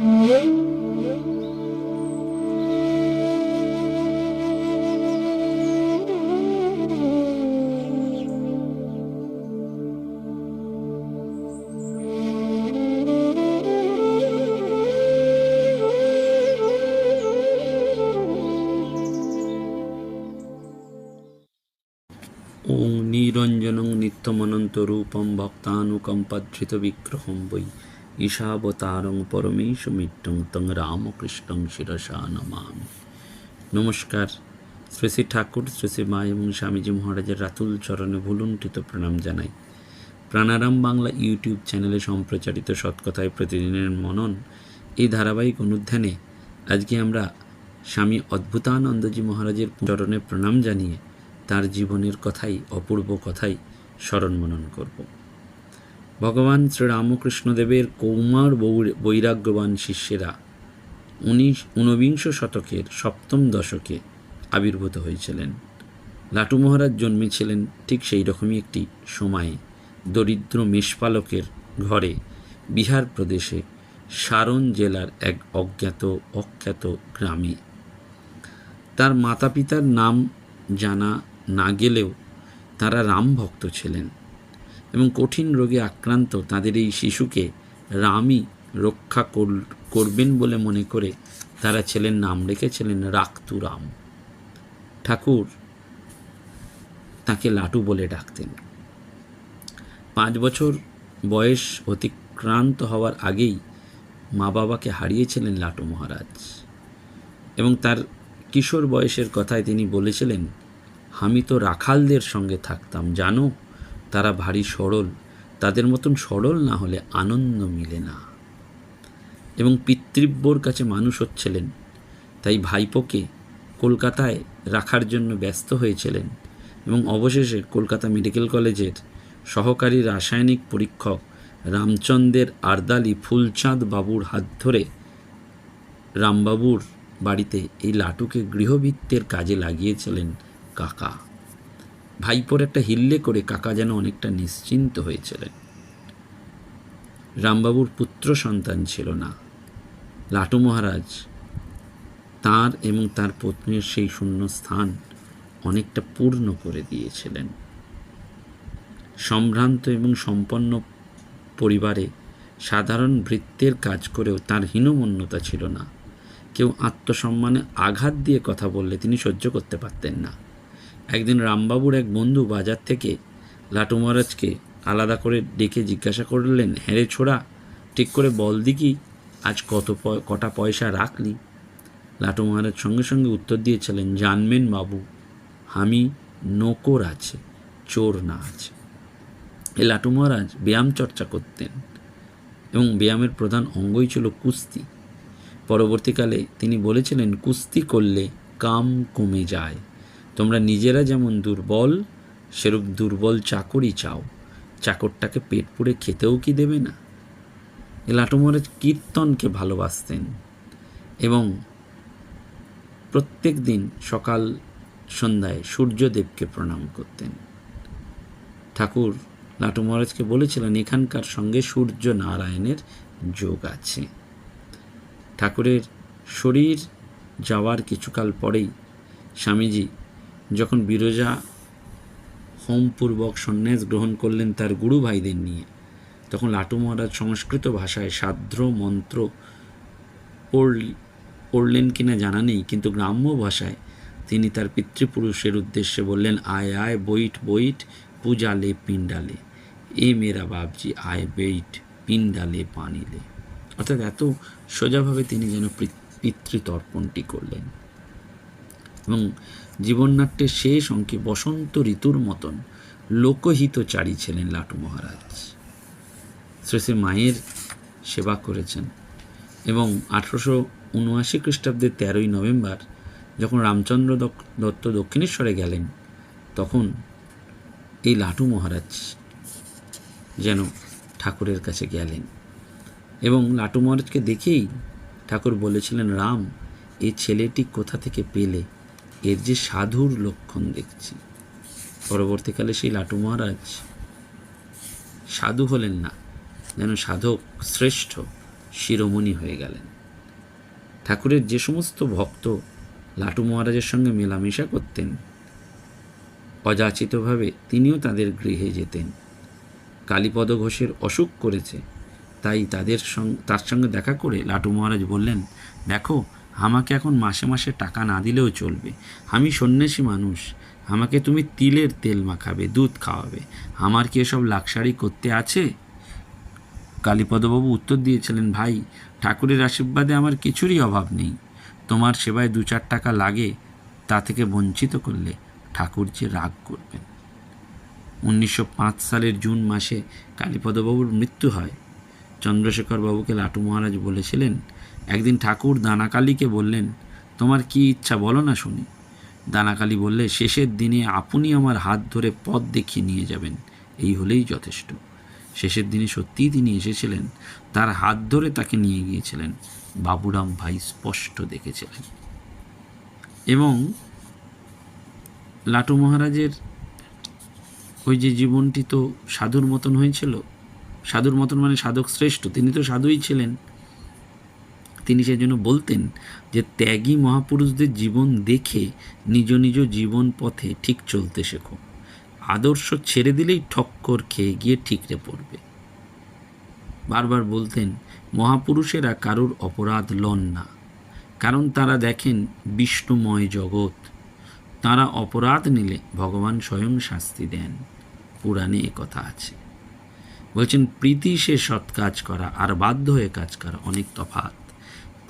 ॐ निरञ्जनं नित्यमनन्तरूपं भक्तानुकम्पार्जितविग्रहं वै ঈশাবতারং পরমেশমিট্টং তং রামকৃষ্ণং শিরসা নমামি। নমস্কার। শ্রী শ্রী ঠাকুর, শ্রী শ্রী মা এবং স্বামীজি মহারাজের রাতুল চরণে ভুলুণ্ঠিত প্রণাম জানাই। প্রাণারাম বাংলা ইউটিউব চ্যানেলে সম্প্রচারিত সৎকথায় প্রতিদিনের মনন এই ধারাবাহিক অনুধ্যানে আজকে আমরা স্বামী অদ্ভুতানন্দজি মহারাজের চরণে প্রণাম জানিয়ে তার জীবনের কথাই, অপূর্ব কথাই স্মরণ মনন করব। ভগবান শ্রীরামকৃষ্ণদেবের কৌমার বৈরাগ্যবান শিষ্যেরা উনিশ, ঊনবিংশ শতকের সপ্তম দশকে আবির্ভূত হয়েছিলেন। লাটু মহারাজ জন্মেছিলেন ঠিক সেই রকমই একটি সময়ে। দরিদ্র মেষপালকের ঘরে বিহার প্রদেশে সারন জেলার এক অজ্ঞাত, অখ্যাত গ্রামে। তার মাতা পিতার নাম জানা না গেলেও তারা রাম ভক্ত ছিলেন। এবং কঠিন রোগে আক্রান্ত তাদের এই শিশুকে রামই রক্ষা কর- করবেন বলে মনে করে তারা ছেলের নাম রেখেছিলেন রাক্তু রাম ঠাকুর তাকে লাটু বলে ডাকতেন। পাঁচ বছর বয়স অতিক্রান্ত হওয়ার আগেই মা বাবাকে হারিয়েছিলেন লাটু মহারাজ এবং তার কিশোর বয়সের কথায় তিনি বলেছিলেন, আমি তো রাখালদের সঙ্গে থাকতাম, জানো? তারা ভারী সরল, তাদের মতন সরল না হলে আনন্দ মিলে না। এবং পিতৃব্যর কাছে মানুষ হচ্ছিলেন, তাই ভাইপোকে কলকাতায় রাখার জন্য ব্যস্ত হয়েছিলেন এবং অবশেষে কলকাতা মেডিকেল কলেজের সহকারী রাসায়নিক পরীক্ষক রামচন্দ্রের আর্দালি ফুলচাঁদ বাবুর হাত ধরে রামবাবুর বাড়িতে এই লাটুকে গৃহবৃত্তের কাজে লাগিয়েছিলেন কাকা। ভাইপোর একটা হিল্লে করে কাকা যেন অনেকটা নিশ্চিন্ত হয়েছিলেন। রামবাবুর পুত্র সন্তান ছিল না। লাটু মহারাজ তার এবং তার পত্নীর সেই শূন্য স্থান অনেকটা পূর্ণ করে দিয়েছিলেন। সম্ভ্রান্ত এবং সম্পন্ন পরিবারে সাধারণ বৃত্তের কাজ করেও তার হীনমন্যতা ছিল না। কেউ আত্মসম্মানে আঘাত দিয়ে কথা বললে তিনি সহ্য করতে পারতেন না। একদিন রামবাবুর এক বন্ধু বাজার থেকে লাটু মহারাজকে আলাদা করে ডেকে জিজ্ঞাসা করলেন হ্যাঁ ছোড়া, ঠিক করে বল দিকি আজ কত কটা পয়সা রাখলি? লাটু মহারাজ সঙ্গে সঙ্গে উত্তর দিয়েছিলেন, জানবেন বাবু, আমি নকর আছে, চোর না আছে। এই লাটু মহারাজ ব্যায়াম চর্চা করতেন এবং ব্যায়ামের প্রধান অঙ্গই ছিল কুস্তি। পরবর্তীকালে তিনি বলেছিলেন, কুস্তি করলে কাম কমে যায়। তোমরা নিজেরা যেমন দুর্বল, সেরূপ দুর্বল চাকরই চাও। চাকরটাকে পেট পুড়ে খেতেও কি দেবে না? এ লাটু মহারাজ কীর্তনকে ভালোবাসতেন এবং প্রত্যেক দিন সকাল সন্ধ্যায় সূর্যদেবকে প্রণাম করতেন। ঠাকুর, লাটু মহারাজকে বলেছিলেন, এখানকার সঙ্গে সূর্য নারায়ণের যোগ আছে। ঠাকুরের শরীর যাওয়ার কিছুকাল পরেই স্বামীজি যখন বিরজা হোমপূর্বক সন্ন্যাস গ্রহণ করলেন তার গুরু ভাইদের নিয়ে, তখন লাটু মহারাজ সংস্কৃত ভাষায় সাদ্র মন্ত্র পড়ল- পড়লেন কিনা জানা নেই, কিন্তু গ্রাম্য ভাষায় তিনি তার পিতৃপুরুষের উদ্দেশ্যে বললেন, আয় আয় বইট বইট পূজালে পিণ্ডালে, এ মেরা বাবজি আয় বেইট পিণ্ডালে পানিলে। অর্থাৎ এত সোজাভাবে তিনি যেন পিতৃতর্পণটি করলেন। এবং জীবননাট্যের শেষ অঙ্কে বসন্ত ঋতুর মতন লোকহিতচারী ছিলেন লাটু মহারাজ। শ্রী শ্রী মায়ের সেবা করেছেন এবং আঠারোশো উনআশি খ্রিস্টাব্দের তেরোই নভেম্বর যখন রামচন্দ্র দত্ত দক্ষিণেশ্বরে গেলেন, তখন এই লাটু মহারাজ যেন ঠাকুরের কাছে গেলেন এবং লাটু মহারাজকে দেখেই ঠাকুর বলেছিলেন, রাম এই ছেলেটি কোথা থেকে পেলে? এর যে সাধুর লক্ষণ দেখছি। পরবর্তীকালে সেই লাটু মহারাজ সাধু হলেন না, যেন সাধক শ্রেষ্ঠ শিরোমণি হয়ে গেলেন। ঠাকুরের যে সমস্ত ভক্ত লাটু মহারাজের সঙ্গে মেলামেশা করতেন, অযাচিতভাবে তিনিও তাদের গৃহে যেতেন। কালীপদ ঘোষের অসুখ করেছে, তাই তাদের সঙ্গে তার সঙ্গে দেখা করে লাটু মহারাজ বললেন, দেখো আমাকে এখন মাসে মাসে টাকা না দিলেও চলবে। আমি সন্ন্যাসী মানুষ। আমাকে তুমি তিলের তেল মাখাবে, দুধ খাওয়াবে। আমার কি এসব লাক্সারি করতে আছে? কালীপদবাবু উত্তর দিয়েছিলেন, ভাই, ঠাকুরের আশীর্বাদে আমার কিছুরই অভাব নেই। তোমার সেবায় দু চার টাকা লাগে, তা থেকে বঞ্চিত করলে ঠাকুর যে রাগ করবেন। উনিশশো পাঁচ সালের জুন মাসে কালীপদবাবুর মৃত্যু হয়। চন্দ্রশেখরবাবুকে লাটু মহারাজ বলেছিলেন একদিন ঠাকুর দানাকালীকে বললেন, তোমার কি ইচ্ছা বলো না শুনি? দানাকালী বললে, শেষের দিনে আপনি আমার হাত ধরে পথ দেখিয়ে নিয়ে যাবেন, এই হলেই যথেষ্ট। শেষের দিনে সত্যিই তিনি এসেছিলেন, তার হাত ধরে তাকে নিয়ে গিয়েছিলেন, বাবুরাম ভাই স্পষ্ট দেখেছিলেন। এবং লাটু মহারাজের ওই যে জীবনটি তো সাধুর মতন হয়েছিল, সাধুর মতন মানে সাধক শ্রেষ্ঠ, তিনি তো সাধুই ছিলেন। তিনি সেজন্য বলতেন যে, ত্যাগী মহাপুরুষদের জীবন দেখে নিজ নিজ জীবন পথে ঠিক চলতে শেখো। আদর্শ ছেড়ে দিলেই ঠক্কর খেয়ে গিয়ে ঠিকরে পড়বে। বারবার বলতেন, মহাপুরুষেরা কারোর অপরাধ লন না। কারণ তারা দেখেন বিষ্ণুময় জগৎ। তারা অপরাধ নিলে ভগবান স্বয়ং শাস্তি দেন। পুরাণে কথা আছে। বলছেন, প্রীতি সে সৎ কাজ করা, আর বাধ্য হয়ে কাজ করা অনেক তফাৎ।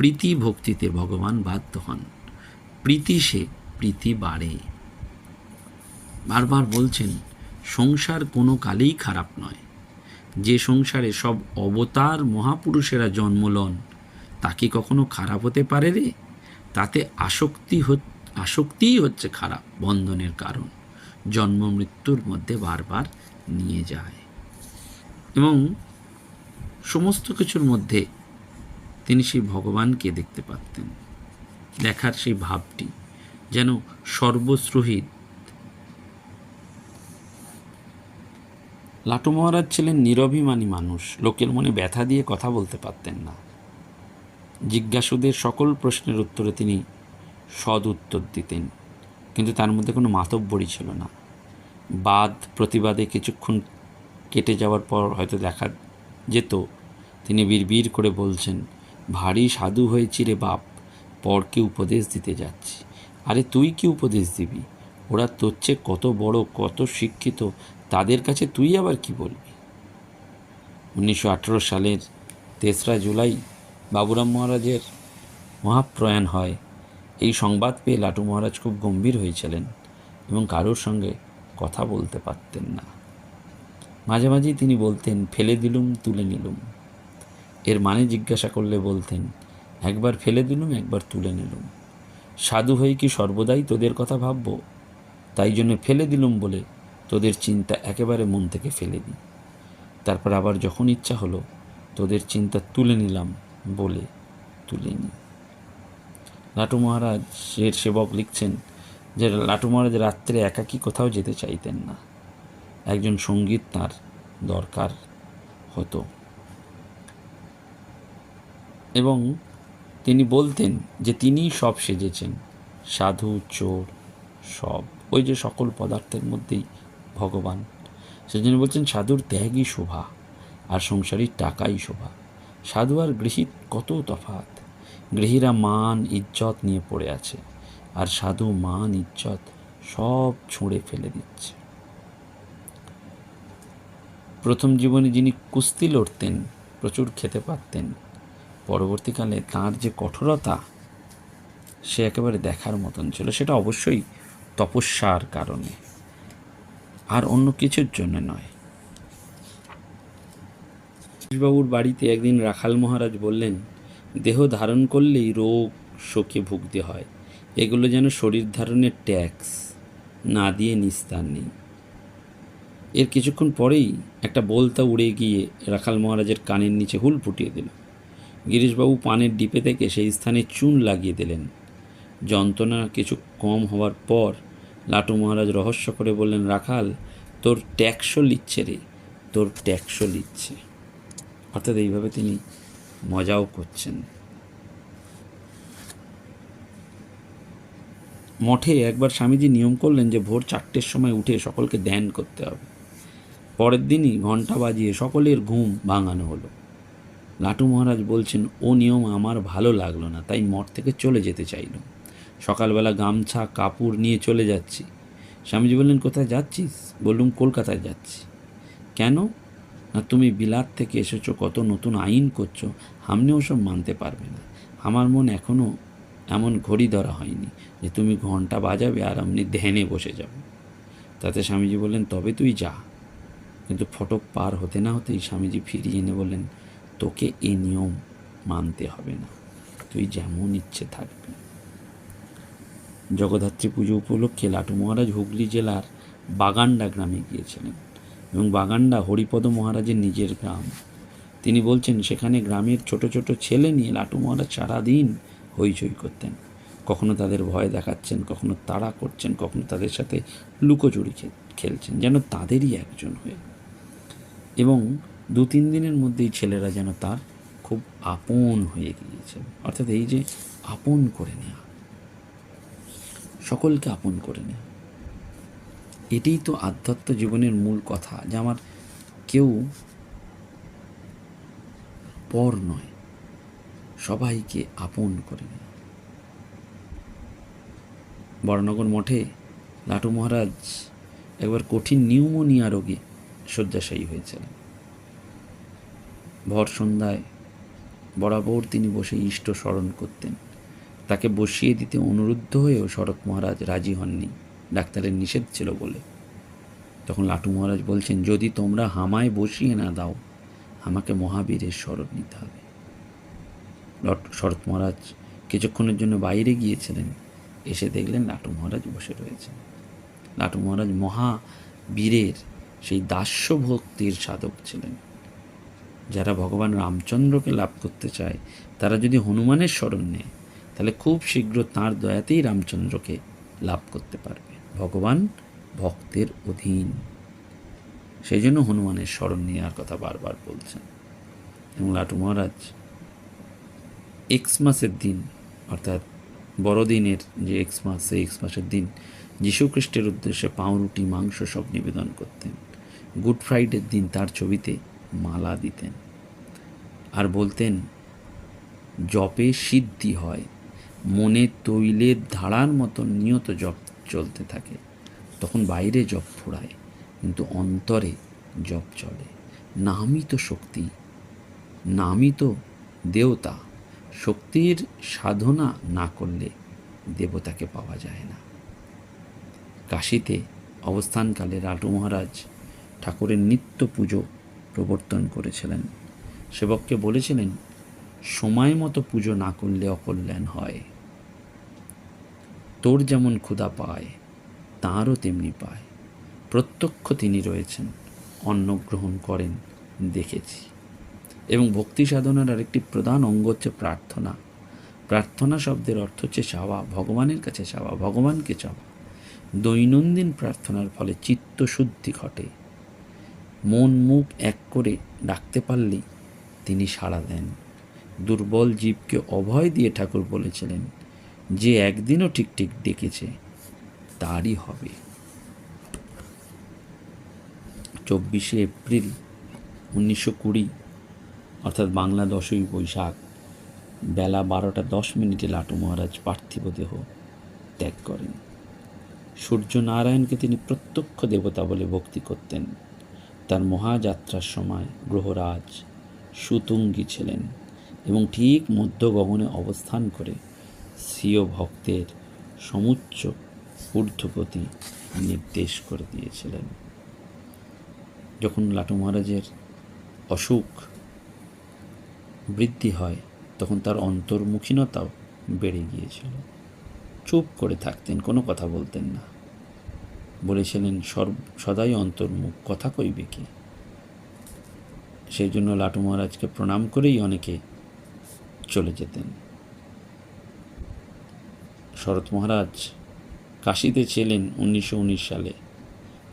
প্রীতি ভক্তিতে ভগবান বাধ্য হন। প্রীতি সে, প্রীতি বাড়ে। বারবার বলছেন, সংসার কোনো কালেই খারাপ নয়। যে সংসারে সব অবতার মহাপুরুষেরা জন্ম লন তা কি কখনো খারাপ হতে পারে রে? তাতে আসক্তি আসক্তিই হচ্ছে খারাপ, বন্ধনের কারণ। জন্ম মৃত্যুর মধ্যে বারবার নিয়ে যায়। এবং সমস্ত কিছুর মধ্যে তিনি সেই ভগবানকে দেখতে পারতেন। দেখার সেই ভাবটি যেন সর্বশ্রোহিত লাটু মহারাজ ছিলেন নিরভিমানী মানুষ, লোকের মনে ব্যথা দিয়ে কথা বলতে পারতেন না। জিজ্ঞাসুদের সকল প্রশ্নের উত্তরে তিনি সদ উত্তর দিতেন, কিন্তু তার মধ্যে কোনো মাতব্বরই ছিল না। বাদ প্রতিবাদে কিছুক্ষণ কেটে যাওয়ার পর হয়তো দেখা যেত, তিনি বিড়বিড় করে বলছেন ভারী সাধু হয়েছি রে বাপ, পরকে উপদেশ দিতে যাচ্ছি। আরে, তুই কি উপদেশ দিবি? ওরা তোর চেয়ে কত বড়, কত শিক্ষিত, তাদের কাছে তুই আবার কি বলবি? উনিশশো আঠেরো সালের তেসরা জুলাই বাবুরাম মহারাজের মহাপ্রয়াণ হয়। এই সংবাদ পেয়ে লাটু মহারাজ খুব গম্ভীর হয়েছিলেন এবং কারোর সঙ্গে কথা বলতে পারতেন না। মাঝে মাঝেই তিনি বলতেন, ফেলে দিলুম, তুলে নিলুম। এর মানে জিজ্ঞাসা করলে বলতেন, একবার ফেলে দিলুম, একবার তুলে নিলুম। সাধু হয়ে কি সর্বদাই তোদের কথা ভাবব? তাই জন্য ফেলে দিলুম বলে তোদের চিন্তা একেবারে মন থেকে ফেলে দিই তারপর আবার যখন ইচ্ছা হলো, তোদের চিন্তা তুলে নিলাম বলে তুলে নিই লাটু মহারাজের সেবক লিখছেন যে, লাটু মহারাজ রাত্রে একাকী কোথাও যেতে চাইতেন না। একজন সংগীত তার দরকার হতো। এবং তিনি বলতেন যে তিনিই সব সেজেছেন। সাধু, চোর, সব। ওই যে সকল পদার্থের মধ্যেই ভগবান। সেজন্য বলছেন, সাধুর ত্যাগই শোভা আর সংসারীর টাকাই শোভা। সাধু আর গৃহী কত তফাত গৃহীরা মান, ইজ্জত নিয়ে পড়ে আছে আর সাধু, মান, ইজ্জত সব ছুঁড়ে ফেলে দিচ্ছে। প্রথম জীবনে যিনি কুস্তি লড়তেন, প্রচুর খেতে পারতেন পরবর্তীকালে তার যে কঠোরতা, সে একেবারে দেখার মতন ছিল। সেটা অবশ্যই তপস্যার কারণে। আর অন্য কিছুর জন্য নয়। বাবুর বাড়িতে একদিন রাখাল মহারাজ বললেন, দেহ ধারণ করলেই রোগ শোকে ভুগতে হয়। এগুলো যেন শরীর ধারণের ট্যাক্স, না দিয়ে নিস্তার নেই। এর কিছুক্ষণ পরেই একটা বলতা উড়ে গিয়ে রাখাল মহারাজের কানের নিচে হুল ফুটিয়ে দিল। গিরিশবাবু পানের ডিপে থেকে সেই স্থানে চুন লাগিয়ে দিলেন। যন্ত্রণা কিছু কম হওয়ার পর লাটু মহারাজ রহস্য করে বললেন, রাখাল, তোর ট্যাক্সও লিচ্ছে রে, তোর ট্যাক্সও লিচ্ছে। অর্থাৎ এইভাবে তিনি মজাও করছেন। মঠে একবার স্বামীজি নিয়ম করলেন যে ভোর চারটের সময় উঠে সকলকে ধ্যান করতে হবে। পরের দিনই ঘণ্টা বাজিয়ে সকলের ঘুম ভাঙানো হলো। লাটু মহারাজ বলছেন, ও নিয়ম আমার ভালো লাগল না, তাই মঠ থেকে চলে যেতে চাইলাম। সকালবেলা গামছা, কাপড় নিয়ে চলে যাচ্ছি। স্বামীজি বললেন, কোথায় যাচ্ছিস? বললুম, কলকাতায় যাচ্ছি। কেন? না, তুমি বিলাত থেকে এসেছ, কত নতুন আইন করছ, সামনে ওসব মানতে পারবে না। আমার মন এখনও এমন ঘড়ি ধরা হয়নি যে তুমি ঘণ্টা বাজাবে আর আপনি ধ্যানে বসে যাবে। তাতে স্বামীজি বললেন, তবে তুই যা। কিন্তু ফটক পার হতে না হতেই স্বামীজি ফিরিয়ে এনে বললেন তোকে এই নিয়ম মানতে হবে না। তুই যেমন ইচ্ছে থাকবি। জগদ্ধাত্রী পুজো উপলক্ষে লাটু মহারাজ হুগলি জেলার বাগান্ডা গ্রামে গিয়েছিলেন এবং বাগান্ডা হরিপদ মহারাজের নিজের গ্রাম। তিনি বলছেন, সেখানে গ্রামের ছোট ছোট ছেলে নিয়ে লাটু মহারাজ সারাদিন হইচই করতেন। কখনো তাদের ভয় দেখাচ্ছেন, কখনো তাড়া করছেন, কখনো তাদের সাথে লুকোচুরি খেলছেন, যেন তাদেরই একজন হয়ে। এবং দু তিন দিনের মধ্যেই ছেলেরা যেন তার খুব আপন হয়ে গিয়েছে। অর্থাৎ এই যে আপন করে নেওয়া সকলকে আপন করে নেওয়া এটাই তো আধ্যাত্ম জীবনের মূল কথা যে আমার কেউ পর নয়, সবাইকে আপন করে নেওয়া বড়নগর মঠে লাটু মহারাজ একবার কঠিন নিউমোনিয়া রোগে শয্যাশায়ী হয়েছিলেন। ভর সন্ধ্যায় বরাবর তিনি বসে ইষ্ট স্মরণ করতেন। তাকে বসিয়ে দিতে অনুরুদ্ধ হয়েও শরৎ মহারাজ রাজি হননি। ডাক্তারের নিষেধ ছিল বলে। তখন লাটু মহারাজ বলছেন, যদি তোমরা হামায় বসিয়ে না দাও, আমাকে মহাবীরের স্মরণ নিতে হবে। লট- শরৎ মহারাজ কিছুক্ষণের জন্য বাইরে গিয়েছিলেন। এসে দেখলেন লাটু মহারাজ বসে রয়েছেন। লাটু মহারাজ মহাবীরের সেই দাস্য ভক্তির সাধক ছিলেন। যারা ভগবান রামচন্দ্রকে লাভ করতে চায়, তারা যদি হনুমানের স্মরণ নেয়, তাহলে খুব শীঘ্র তাঁর দয়াতেই রামচন্দ্রকে লাভ করতে পারবে। ভগবান ভক্তের অধীন। সেই জন্য হনুমানের স্মরণ নেওয়ার কথা বারবার বলছেন। এবং লাটু মহারাজ এক্স মাসের দিন, অর্থাৎ বড়দিনের যে এক্স মাস, সেই এক্স মাসের দিন যীশুখ্রিস্টের উদ্দেশ্যে পাউরুটি, মাংস সব নিবেদন করতেন। গুড ফ্রাইডের দিন তার ছবিতে মালা দিতেন। আর বলতেন, জপে সিদ্ধি হয়, মনে তৈলের ধারার মতো নিয়ত জপ চলতে থাকে। তখন বাইরে জপ ফোড়ায় কিন্তু অন্তরে জপ চলে। নামই তো শক্তি, নামই তো দেবতা। শক্তির সাধনা না করলে দেবতাকে পাওয়া যায় না। কাশিতে অবস্থানকালে লাটু মহারাজ ঠাকুরের নিত্য পুজো প্রবর্তন করেছিলেন। সেবককে বলেছিলেন, সময় মতো পুজো না করলে অকল্যাণ হয়। তোর যেমন ক্ষুধা পায়, তাঁরও তেমনি পায়। প্রত্যক্ষ তিনি রয়েছেন, অন্ন গ্রহণ করেন, দেখেছি। এবং ভক্তি সাধনার আরেকটি প্রধান অঙ্গ হচ্ছে প্রার্থনা। প্রার্থনা শব্দের অর্থ হচ্ছে চাওয়া, ভগবানের কাছে চাওয়া, ভগবানকে চাওয়া। দৈনন্দিন প্রার্থনার ফলে চিত্তশুদ্ধি ঘটে। মন মুখ এক করে ডাকতে পারলেই তিনি সাড়া দেন। দুর্বল জীবকে অভয় দিয়ে ঠাকুর বলেছিলেন, যে একদিনও ঠিক ঠিক ডেকেছে, তারই হবে। চব্বিশে এপ্রিল উনিশশো কুড়ি, অর্থাৎ বাংলা দশই বৈশাখ, বেলা বারোটা দশ মিনিটে লাটু মহারাজ পার্থিব দেহ ত্যাগ করেন। সূর্য নারায়ণকে তিনি প্রত্যক্ষ দেবতা বলে ভক্তি করতেন। তার মহাযাত্রার সময় গ্রহরাজ সুতুঙ্গী ছিলেন এবং ঠিক মধ্য গগনে অবস্থান করে স্বীয় ভক্তের সমুচ্চ ঊর্ধ্বগতি নির্দেশ করে দিয়েছিলেন। যখন লাটু মহারাজের অসুখ বৃদ্ধি হয়, তখন তার অন্তর্মুখীনতাও বেড়ে গিয়েছিল। চুপ করে থাকতেন, কোনো কথা বলতেন না। বলেছিলেন, সর্ব, সদাই অন্তর্মুখ, কথা কইবে কি? সেই জন্য লাটু মহারাজকে প্রণাম করেই অনেকে চলে যেতেন। শরৎ মহারাজ কাশিতে ছিলেন উনিশশো উনিশ সালে।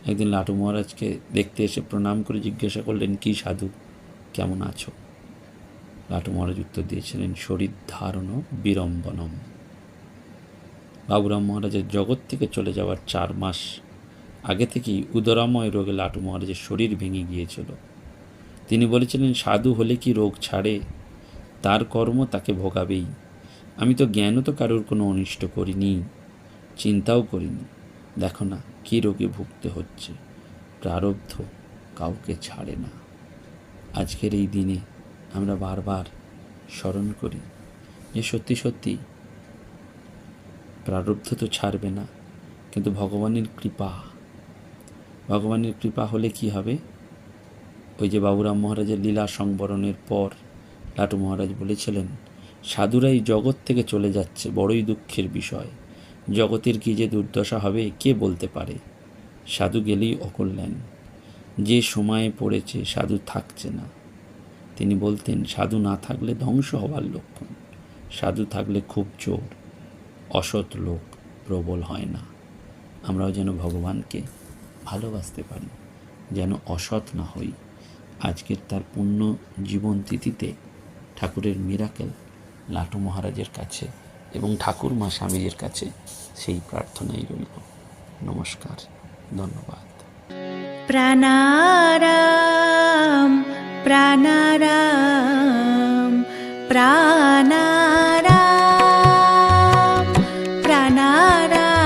একদিন লাটু মহারাজকে দেখতে এসে প্রণাম করে জিজ্ঞাসা করলেন, কি সাধু? কেমন আছো? লাটু মহারাজ উত্তর দিয়েছিলেন, শরীর ধারণ বিড়ম্বনম। বাবুরাম মহারাজের জগৎ থেকে চলে যাওয়ার চার মাস আগে থেকেই উদরাময় রোগে লাটু মহারাজের শরীর ভেঙে গিয়েছিল। তিনি বলেছিলেন, সাধু হলে কি রোগ ছাড়ে? তার কর্ম তাকে ভোগাবেই। আমি তো জ্ঞানও তো কারোর কোনো অনিষ্ট করিনি, চিন্তাও করিনি। দেখো না, কী রোগে ভুগতে হচ্ছে। প্রারব্ধ কাউকে ছাড়ে না। আজকের এই দিনে আমরা বারবার স্মরণ করি যে সত্যি সত্যি প্রারব্ধ তো ছাড়বে না, কিন্তু ভগবানের কৃপা। ভগবানের কৃপা হলে কি হবে? ওই যে বাবুরাম মহারাজের লীলা সংবরণের পর লাটু মহারাজ বলেছিলেন সাধুরাই জগৎ থেকে চলে যাচ্ছে, বড়ই দুঃখের বিষয়। জগতের কি যে দুর্দশা হবে, কে বলতে পারে? সাধু গেলেই অকল্যাণ। যে সময়ে পড়েছে, সাধু থাকছে না। তিনি বলতেন, সাধু না থাকলে ধ্বংস হবার লক্ষণ। সাধু থাকলে খুব জোর অসৎ লোক প্রবল হয় না। আমরাও যেন ভগবানকে ভালোবাসতে পারি, যেন অসৎ না হই। আজকের তার পূর্ণ জীবন তিথিতে ঠাকুরের মিরাকেল লাটু মহারাজের কাছে এবং ঠাকুর মা স্বামীজির কাছে সেই প্রার্থনাই রইল। নমস্কার, ধন্যবাদ। প্রাণারাম প্রাণারাম প্রাণারাম প্রাণারাম।